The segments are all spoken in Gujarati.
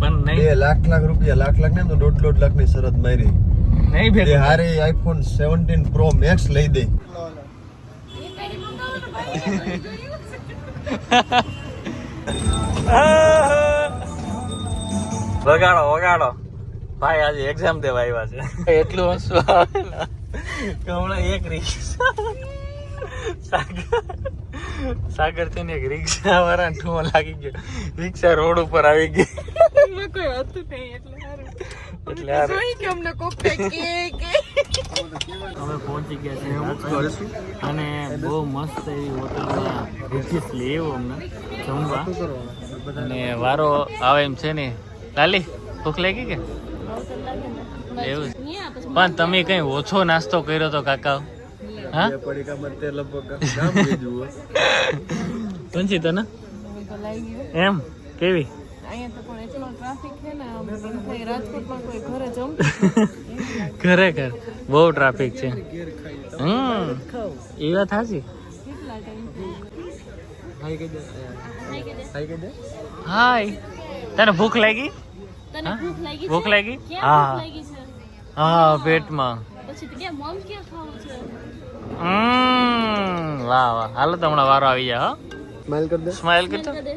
પણ બે નહીં લાખ લાખ રૂપિયા લાખ લાખ ને તો દોઢ દોઢ લાખની શરત મારી. નહીં ભેગું હારે આઈફોન 17 પ્રો મેક્સ લઈ દે. વગાડો વગાડો. ભાઈ આજે એક્ઝામ દેવા આવ્યા છે. એટલું હસવું આવે કે હમણાં એક રિક્ષા સાગર સાગર છે ને એક રિક્ષા વાળા ઠુમો લાગી ગયો. રિક્ષા રોડ ઉપર આવી ગઈ. એમાં કોઈ હતું નહીં એટલે હારું. એટલે અમે હારું. તો જોઈ કે અમને કોક કે કે. અમે પહોંચી ગયા છે રાજકોટ અને બહુ મસ્ત એવી હોટલમાં રિફિસ લેવું અમને જમવા. અને વારો આવે એમ છે ને. લાલી ભૂખ લાગી કે? એવું પણ તમે કઈ ઓછો નાસ્તો કર્યો તો કાકા હા? પંચી તને એમ કેવી? અહીંયા તો પણ એટલો ટ્રાફિક છે ને આમ એમ થાય રાજકોટમાં કોઈ ઘરે જમતું ખરેખર બહુ ટ્રાફિક છે. હમ એ વાત સાચી. કેટલા ટાઈમ હાઈ કહી દે હાઈ કહી દે હાય તને ભૂખ લાગી? તને ભૂખ લાગી ભૂખ છે? હા ભૂખ લાગી છે? હા પેટમાં. પછી તો ક્યાં મોમ ક્યાં ખાવું છે? હમ વાહ વાહ. હાલો તો હમણાં વારો આવી જાય સ્માઈલ કરી દે. હો સ્માઈલ કરતો કદે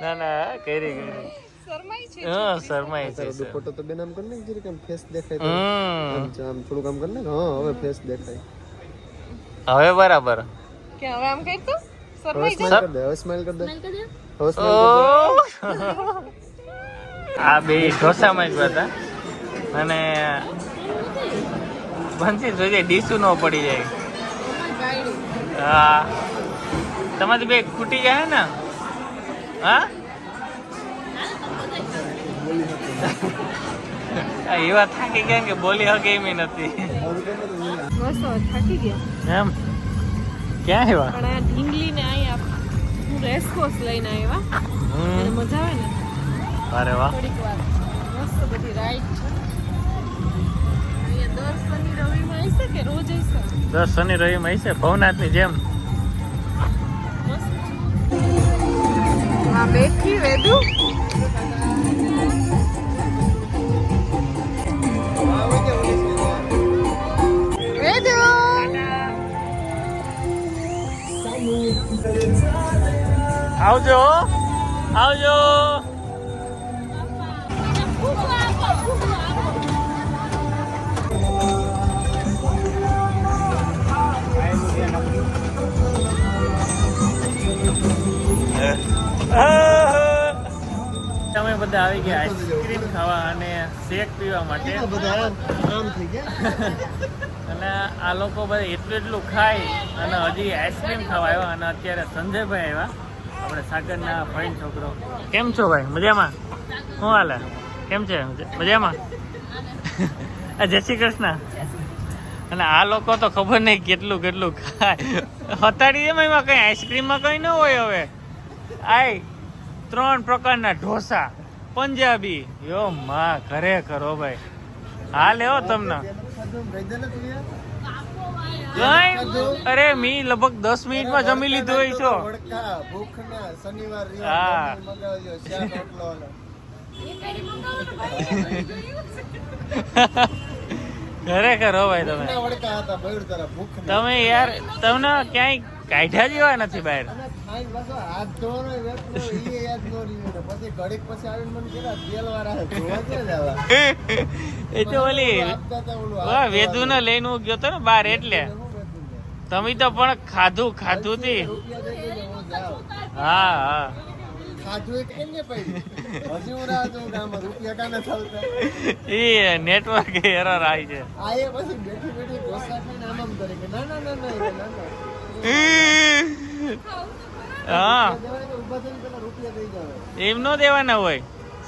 ના ના કરી કરી. શરમાઈ છે હા શરમાય છે દુપટ્ટો તો બેન આમ કર ને જરીક આમ ફેસ દેખાય તો હમ આમ આમ થોડુંક આમ કર ને હા હવે ફેસ દેખાય. હવે બરાબર. કે હવે આમ કઈ તો? શરમાઈ સ્માઈલ કર દે હવે સ્માઈલ કર દે. હવે સ્માઈલ કર દે. આ બે ઢોસામાં જ હતા અને બનશે જોજે ડીસું ન પડી જાય. હા. તમારી બે ખૂટી જાય ને? હા? એવા થાકી ગયા કે બોલી હકે એમ નથી થાકી ગયા. એમ? ક્યાં એવા પણ આ ઢીંગલી ને અહીંયા હું રેસકોર્સ લઈને આવ્યા. અને મજા આવે ને? અરે વાહ. થોડીક વાર. મસ્ત બધી રાઈડ છે. દર શનિ રવિમાં આવશે કે રોજ આવશે દસ શનિ રવિમાં હશે? ભવનાથની જેમ? હા બેઠી વેદુ વેદુ આવજો આવજો. બધા આવી ગયા આઈસ્ક્રીમ ખાવા અને શેક પીવા માટે. અને આ લોકો બધા એટલું એટલું ખાય અને હજી આઈસ્ક્રીમ ખાવા આવ્યા અને અત્યારે સંજયભાઈ આવ્યા. આપણે સાગરના ફાઈન છોકરો. કેમ છો ભાઈ? મજામાં? શું હાલે કેમ છે? મજામાં? આ જય શ્રી કૃષ્ણ. અને આ લોકો તો ખબર નહીં કેટલું કેટલું ખાય. હતાડી એમાં એમાં કઈ આઈસ્ક્રીમમાં કઈ ન હોય હવે. આય ત્રણ પ્રકારના ઢોસા. પંજાબી. યો માં ખરેખર હો ભાઈ. હાલે હો તમને. અરે મી લગભગ દસ મિનિટમાં જમી લીધું હોય છો. હા. ખરેખર હો ભાઈ તમે. તમે યાર તમને ક્યાંય કાઢ્યા જેવા નથી બહાર? અને પાછો હાથ ધોવાનો વેતનો ઈ યાદ ન રહ્યું પછી ઘડીક પછી આવીને મને કીધા તેલ વાળા ધોવા ક્યાં જવા? એ તો ઓલી આપતા હતા ઓલું વાહ વેદુ ને લઈને હું ગયો તો ને બાર એટલે? તમે તો પણ ખાધું ખાધું દેજો, હું. હા હા. ખાધું કેમ ને પડી હજી હું રાહ જોઉં કે રૂપિયા કાના ચાલતા? એ નેટવર્ક એરર આવી છે. આ એ પછી બેઠી બેઠી ઢોસા ખાઈને આમ આમ કરે કે ના ના ના ના ના ના. હા. એમ નો દેવાના હોય.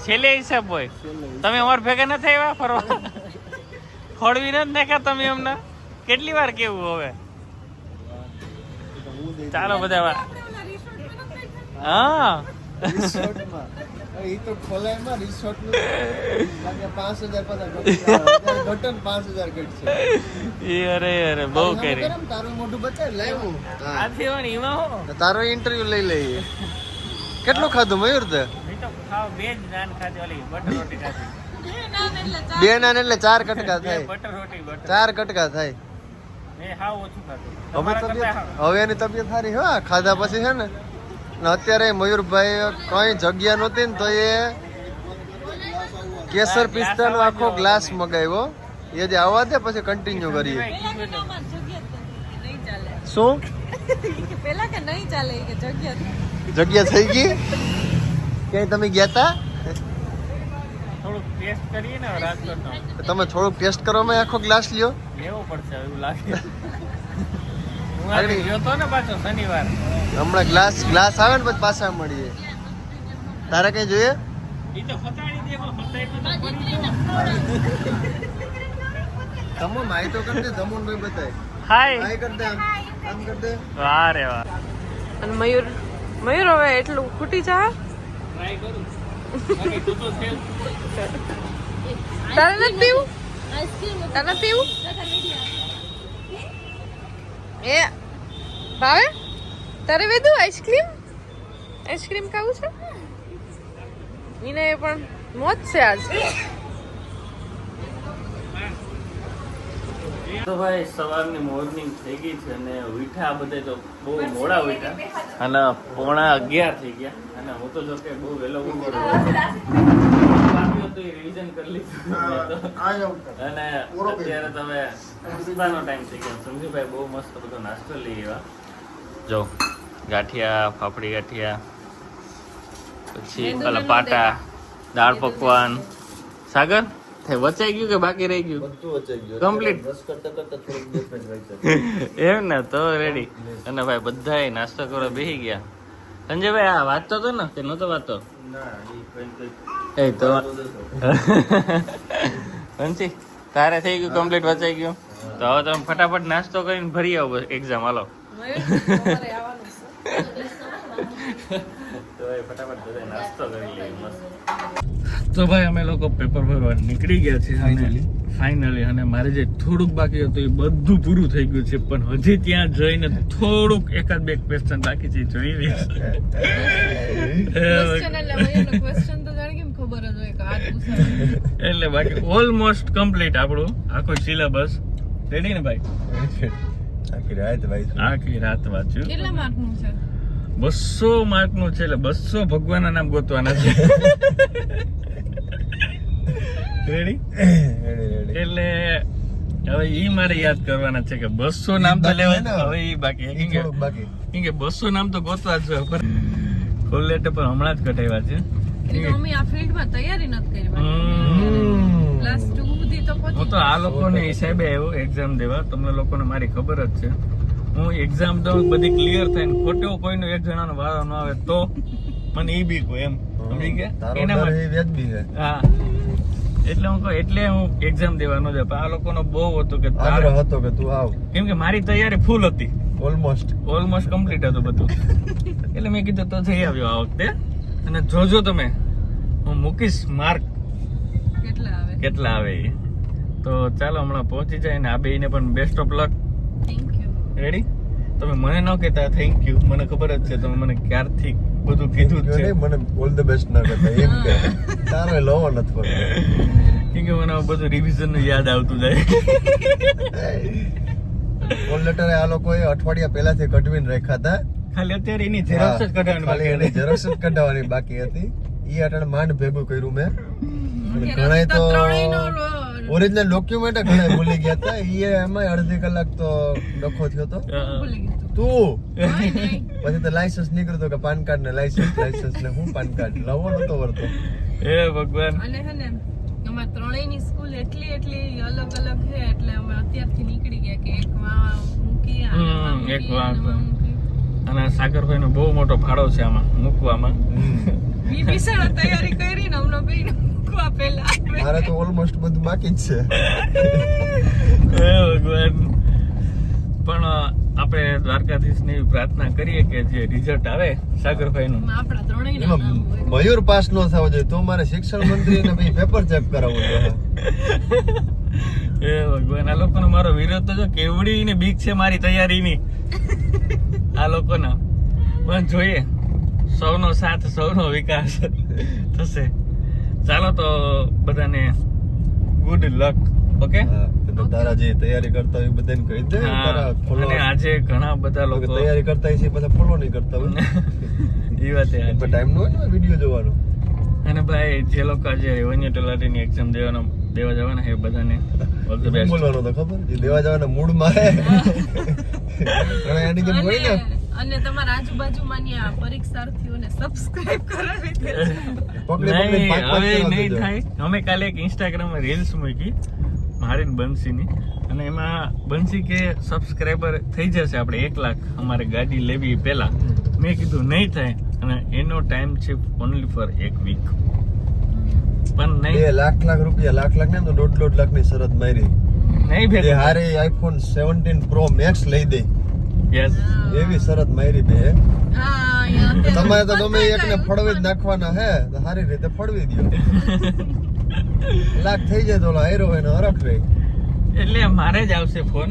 છેલ્લે હિસાબ હોય. તમે અમાર ભેગા નથી આવ્યા ફરવા? ખોડવી નથી નાખ્યા તમે અમને કેટલી વાર કેવું હવે? ચાલો બધા વા- હા. રિસોર્ટમાં હવે ઈ તો ખોલાયમાં રિસોર્ટનું લાગે પાંચ હજાર પાછા ઘટન પાંચ હજાર ઘટશે એ અરે અરે બહુ કરી. તારું મોઢું બતાય લાવ્યું એમાં હો. તારો ઇન્ટરવ્યુ લઈ લઈએ. કેટલું ખાધું મયુર તે? તો ખાવ બે નાન ખાધી ઓલી બટર રોટી ખાધી. બે નાન એટલે ચાર. કટકા થાય. બટર રોટી બટર ચાર કટકા થાય. હાવ તબિયત હવે. એની તબિયત સારી હો? ખાધા પછી છે ને? ને અત્યારે મયુરભાઈ કઈ જગ્યા નહોતી ને તો એ કેસર પિસ્તાનો આખો ગ્લાસ. મગાવ્યો. એ જે આવવા દે પછી કન્ટિન્યુ કરીએ. શું? પેલા કે નહીં ચાલે કે જગ્યા જગ્યા થઈ ગઈ? ક્યાંય તમે ગયા તા? થોડુંક ટેસ્ટ કરીએ ને રાજકોટનો તમે થોડુંક ટેસ્ટ કરવામાં આખો ગ્લાસ લ્યો. લેવો પડશે એવું લાગે. હમણાં ગ્લાસ ગ્લાસ આવે ને પછી પાછા મળીએ. તારે કઈ જોઈએ? ઈ તો ફતાડી દે પણ ફતાડી તો પડી ગયો. ધમો માય તો કરી દે ધમો ભાઈ બતાય. હાય. હાય કરી દે આમ. કરતે કરી વાહ રે વાહ. અને મયુર મયુર હવે એટલું ખૂટી જા. ટ્રાય કરું. તારે નથી પીવું? તારે નથી પીવું? એ ભાવે? તારે વેધું આઈસ્ક્રીમ આઈસ્ક્રીમ ખાવું છે? એને પણ મોજ છે આજ. તો ભાઈ સવારની મોર્નિંગ થઈ ગઈ છે અને વીઠા બધે તો બહુ મોડા વીઠા અને પોણા અગિયાર થઈ ગયા. અને હું તો જો કે બહુ વહેલો બાકી એ રિવિઝન કરી લીધું. અને અત્યારે તમે નાસ્તાનો ટાઈમ થઈ ગયો. સમજુભાઈ બહુ મસ્ત બધો નાસ્તો લઈ આવ્યા. જો ગાંઠિયા ફાફડી ગાંઠિયા પછી પેલા પાટા દાળ પકવાન. સાગર થઈ વચાઈ ગયું કે બાકી રહી ગયું? કમ્પ્લીટ. એમ ને તો રેડી અને ભાઈ બધાય નાસ્તો કરવા બેસી ગયા. સંજયભાઈ આ વાંચતો હતો ને? કે નતો વાંચતો? એ તો વંશી તારે થઈ ગયું કમ્પ્લીટ વચાઈ ગયું? તો હવે તમે ફટાફટ નાસ્તો કરીને ભરી આવો એક્ઝામ હાલો. તો ભાઈ અમે લોકો પેપર ભરવા નીકળી ગયા છીએ ફાઇનલી ફાઇનલી અને મારે જે થોડુંક બાકી હતું એ બધું પૂરું થઈ ગયું છે પણ હજી ત્યાં જઈને થોડુંક એકાદ બે ક્વેશ્ચન બાકી છે જોઈ લઈશ એટલે મયુરનો ક્વેશ્ચન તો જાણે કેમ ખબર જ હોય કે આ જ પૂછાય. એટલે બાકી ઓલમોસ્ટ કમ્પ્લીટ આપણું આખો સિલેબસ રેડી ને ભાઈ? આખી રાત ભાઈ આખી રાત વાંચ્યું. કેટલા માર્કનું છે? બસો માર્ક છે એટલે બસો ભગવાનના નામ ગોતવાના છે. રેડી એટલે હવે ઈ મારે યાદ કરવાના છે કે બસો નામ તો બાકી લેવા છે ને? હવે ઈ બાકી બાકી. કે બસો નામ તો ગોતવા જ જોઈએ પણ ફૂલ લેટર પણ હમણાં જ કટાવ્યા છે. એ અમે આ ફિલ્ડમાં તૈયારી નથી કરી પ્લસ ક્લાસ ટુ સુધી તો પહોંચી હું તો આ લોકોને હિસાબે આવ્યો એક્ઝામ દેવા. તમને લોકોને મારી ખબર જ છે. હું એક્ઝામ દઉં બધી ક્લિયર થાય ને ખોટો કોઈનો એક જણાનો વારો ન આવે તો મને ઈ બી કોઈ એમ. સમજી ગયા? એના માટે. એ વ્યાજબી છે. હા. એટલે હું કહું એટલે હું એક્ઝામ દેવા ન જાય આ લોકોનો બહુ હતું કે તારે હતો કે તું આવ. કેમ કે મારી તૈયારી ફૂલ હતી. ઓલમોસ્ટ ઓલમોસ્ટ કમ્પ્લીટ હતું બધું. એટલે મેં કીધું તો થઈ આવ્યો આ વખતે અને જોજો તમે. હું મૂકીશ માર્ક કેટલા આવે? કેટલા આવે એ? તો ચાલો હમણાં પહોંચી જાય ને આ બેયને પણ best of luck thank you ready તમે મને ન કહેતા થેન્ક યુ મને ખબર જ છે તમે મને ક્યારથી બધું કીધું જ છે. મને ઓલ ધ બેસ્ટ ના કહેતા એમ કે. તારો લોવો નથી પડતો કેમ કે મને બધું રિવિઝનનું યાદ આવતું જાય. ઓલ લેટર આ લોકોએ અઠવાડિયા પહેલાથી કઢવીને રાખ્યા હતા. ખાલી અત્યારે એની ઝેરોક્ષ જ કઢાવવાની ખાલી બાકી એની હતી. ઝેરોક્ષ જ કઢાવવાની બાકી હતી. ઈ અટાણે માંડ ભેગું કર્યું મેં. ઘણાય તો ઓરિજિનલ ડોક્યુમેન્ટ ઘણા ભૂલી ગયા હતા. એ એમાં અડધી કલાક તો ડખો થયો તો. ભૂલી ગયું તું. પછી તો લાયસન્સ નીકળતો કે પાન કાર્ડ ને લાયસન્સ લાયસન્સ ને હું પાન કાર્ડ લવો નતો વર્તો હે ભગવાન. અને હે ને અમારે ત્રણેયની સ્કૂલ એટલી એટલી અલગ અલગ છે એટલે અમે અત્યારથી નીકળી ગયા કે એક માં મૂકી એક માં. અને સાગરભાઈ નો બહુ મોટો ફાળો છે આમાં મૂકવામાં. ઈ બિચારા તૈયારી કરીને હમણાં બેન મૂકવા પહેલા મારે તો ઓલમોસ્ટ બધું બાકી જ છે. હે ભગવાન. પણ આપણે દ્વારકાધીશ એવી પ્રાર્થના કરીએ કે જે રિઝલ્ટ આવે સાગરભાઈ નું આપણા ત્રણેયના એમાં નામ મયુર પાસ નો થવો જોઈએ તો મારે શિક્ષણ મંત્રી ને પછી પેપર ચેક કરાવવું જોઈએ. હે ભગવાન આ લોકોનો મારો વિરોધ તો જો કેવડી ને બીક છે મારી તૈયારીની. આ લોકોના. પણ જોઈએ. સૌનો સાથ સૌનો વિકાસ થશે. ચાલો તો બધાને ગુડ લક ઓકે તારા જે તૈયારી કરતા હોય બધાને કહી દે અને આજે ઘણા બધા લોકો તૈયારી કરતા છે બધા ફોલો નહીં કરતા હોય. એ વાત એ પણ ટાઈમ નો હોય વીડિયો જોવાનો. અને ભાઈ જે લોકો આજે રેવન્યુ તલાટીની એક્ઝામ દેવાનો દેવા જવાના હે એ બધાને ઓલ ધ બેસ્ટ બોલવાનો તો ખબર જે દેવા જવાના મૂડમાં હે એની જેમ હોય ને અને તમારા આજુબાજુમાંની આ પરીક્ષાર્થીઓને સબસ્ક્રાઇબ કરાવી દેજો પકડી પકડી નહીં હવે નહીં થાય. અમે કાલે એક ઇન્સ્ટાગ્રામમાં રીલ્સ મૂકી મારીન ને બંસીની. અને એમાં બંસી કે સબસ્ક્રાઇબર થઈ જશે આપણે એક લાખ અમારે ગાડી લેવી પહેલા. મેં કીધું નહીં થાય. અને એનો ટાઈમ છે ઓનલી ફોર એક વીક પણ બે નહીં લાખ લાખ રૂપિયા લાખ લાખ ને તો દોઢ દોઢ લાખની શરત મારી. નહીં ભેગી હારે આઈફોન 17 પ્રો મેક્સ લઈ દે. યસ એવી શરત મારી બે તમારે તો ગમે એકને ફળવી જ નાખવાના હે? તો સારી રીતે ફળવી દો લાખ થઈ જાય તો ઓલા હેરો હોય ને હરખ રે. એટલે મારે જ આવશે ફોન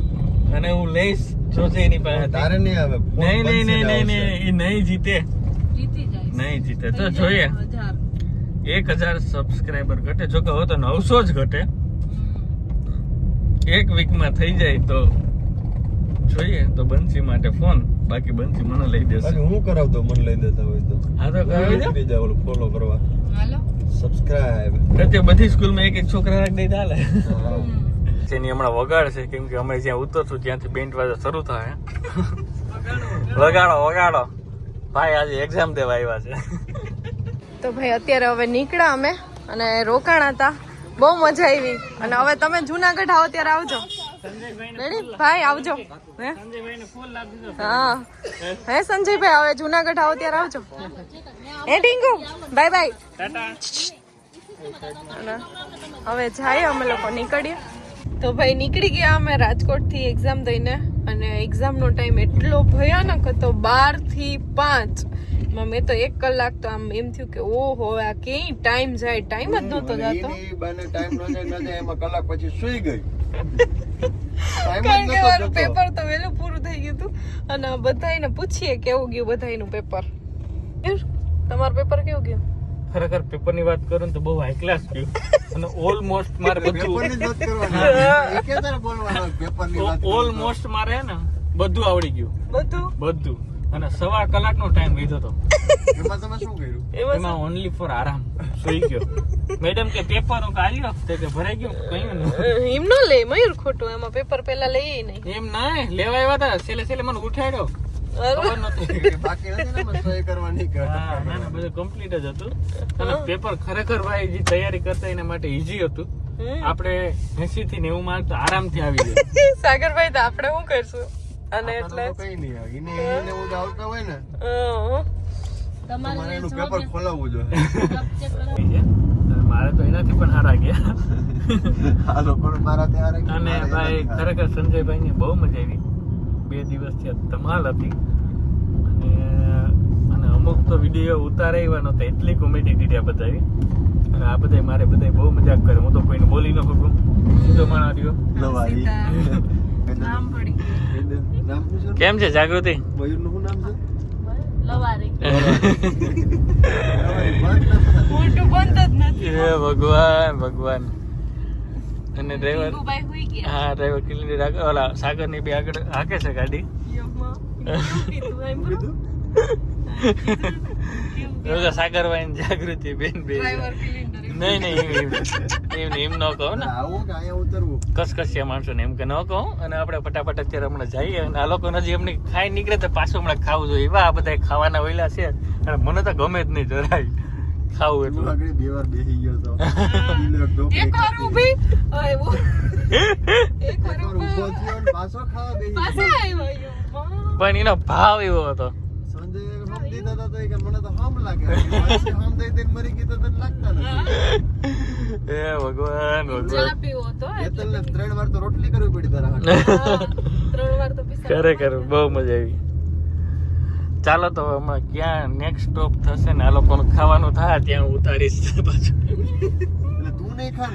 અને હું લઈશ જોજે એની પાસે તારે નહીં આવે નહીં નહીં નહીં નહીં નહીં એ નહીં જીતે. ગઈ. જીતી જાય. નહીં જીતે. તો જોઈએ. એક હજાર સબસ્ક્રાઈબર ઘટે. જો કે હવે તો નવસો જ ઘટે. એક વીકમાં થઈ જાય તો જોઈએ તો બંસી માટે ફોન બાકી બંસી મને લઈ દેશે. હું કરાવતો મને લઈ દેતા હોય તો? હા તો કરાવી દે. બીજા ઓલું ફોલો કરવા. હાલો. સબસ્ક્રાઇબ અત્યારે બધી સ્કૂલમાં એક એક છોકરા રાખ દઈ ચાલે. જેની હમણાં વગાડ છે કેમ કે અમે જ્યાં ઉતરશું ત્યાંથી બેન્ડ વાજા શરૂ થાય. વગાડો. વગાડો ભાઈ આજે એક્ઝામ દેવા આવ્યા છે. તો ભાઈ અત્યારે હવે નીકળ્યા અમે અને રોકાણા હતા. બહુ મજા આવી. અને હવે તમે જુનાગઢ આવો ત્યારે આવજો. ભાઈ આવજો. હે? હા. હે સંજયભાઈ હવે જુનાગઢ આવો ત્યારે આવજો. હે ટીંકુ બાય બાય. હવે જાય અમે લોકો નીકળીએ. તો ભાઈ નીકળી ગયા અમે રાજકોટથી એક્ઝામ દઈને. અને એક્ઝામ નો ટાઈમ એટલો ભયાનક હતો બારથી પાંચ મેં તો એક કલાક તો આમ એમ થયું કે ઓહો આ કેઈ ટાઈમ જાય? ટાઈમ જ નહોતો જતો. એની ટાઈમ ન જાય એમાં કલાક પછી સુઈ ગઈ. કારણ કે મારું પેપર તો વહેલું પૂરું થઈ ગયું હતું. અને બધાને પૂછીએ કેવું ગયું બધાનું પેપર તમારું પેપર કેવું ગયું? ખરેખર પેપરની વાત કરું તો બહુ હાઈ ક્લાસ ગયું. અને ઓલમોસ્ટ મારે બધું. ઓલમોસ્ટ મારે હે ને બધું આવડી ગયું. બધું? બધું. અને સવા કલાકનો ટાઈમ લીધો હતો એમાં તમે શું કર્યું? એમાં ઓનલી ફોર આરામ. સુઈ ગયો. મેડમ કે પેપર હું કાઢ્યો તે કે ભરાઈ ગયો? કયું નહીં એમ ન લે મયુર ખોટું એમાં પેપર પેલા લઈ નહીં. એમ ના લેવા આવ્યા હતા છેલ્લે છેલ્લે મને ઉઠાડ્યો. ને ના ના પેપર ખરેખર ભાઈ જે તૈયારી કરતા એના માટે ઈઝી હતું. આપણે એસી થી નેવું માર્ક તો આરામથી આવી જાય સાગરભાઈ તો આપણે શું કરશું? અને એટલે કઈ નહીં એને એને આવતા હોય ને. હં. મારે એનું પેપર ખોલાવવું જોઈએ. મારે તો એનાથી પણ હારા ગયા. આ ત્યાં અને ભાઈ ખરેખર સંજયભાઈ ની બહુ મજા આવી. બે દિવસથી આ ધમાલ હતી. અને અને અમુક તો વીડિયો ઉતારે એવા નહોતા. એટલી કોમેડી વીડિયો બતાવી અને આ બધા મારે બધા બહુ મજાક કરે હું તો કોઈને બોલી ન શકું. સીધો માણા રહ્યો? કેમ છે જાગૃતિ? મયુરનું નામ છે? લવારી. લવારી. બંધ નથી. મોટું બંધ જ નથી હે ભગવાન ભગવાન. અને ડ્રાઈવર ટીંકુભાઈ હુઈ ગયા. હા ડ્રાઈવર આગળ ઓલા સાગરની બી આગળ હાકે છે ગાડી? સાગર સાગરભાઈ જાગૃતિ બેન બે ડ્રાઈવર નહીં નહીં એમ ન કહો ને. આવું કે અહીંયા ઉતરવું. કસકસિયા માણસો ને એમ કે ન કહો. અને આપણે ફટાફટ અત્યારે હમણાં જઈએ અને આ લોકો હજી એમને ખાઈ નીકળે તો પાછું હમણાં ખાવું જોઈએ. એવા આ બધા ખાવાના વહેલા છે. અને મને તો ગમે જ નહીં જરાય. ખાવું એટલું. આગળ બે વાર બેસી ગયો તો. એક વાર ઊભી એક વાર ઊભો થયો પાછો ખાવા બેસી પાછો આવ્યો પણ એનો ભાવ એવો હતો. દીધા હતા તો એ કે મને તો હમ લાગે. હમ દઈ દઈને મરી ગઈ તો તને લાગતા નથી. હે ભગવાન ચા ભગવાન. પીવો હતો એટલે ત્રણ વાર તો રોટલી કરવી પડી તારા ત્રણ વાર તો ખરેખર બહુ મજા આવી. ચાલો તો હમણાં ક્યાં નેક્સ્ટ સ્ટોપ થશે ને આ લોકોનું ખાવાનું થાય ત્યાં ઉતારીશ પાછું. એટલે તું નહીં ખા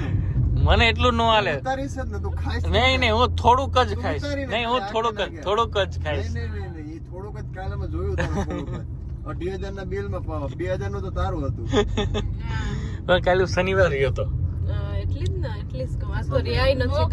મને એટલું ન હાલે. ઉતારીશ જ ને તું ખાઈશ નહીં નહીં હું થોડુંક જ ખાઈશ. નહીં હું ખાય, થોડુંક જ થોડુંક જ ખાઈશ. નહીં નહીં નહીં, એ થોડુંક જ કાલે મેં જોયું. અઢી હજાર ના બિલમાં બે હજારનું તો તારું હતું. પણ કાલે શનિવાર રહ્યો હતો એટલી જ ને એટલી જ કહું. આ તો રિયાય નથી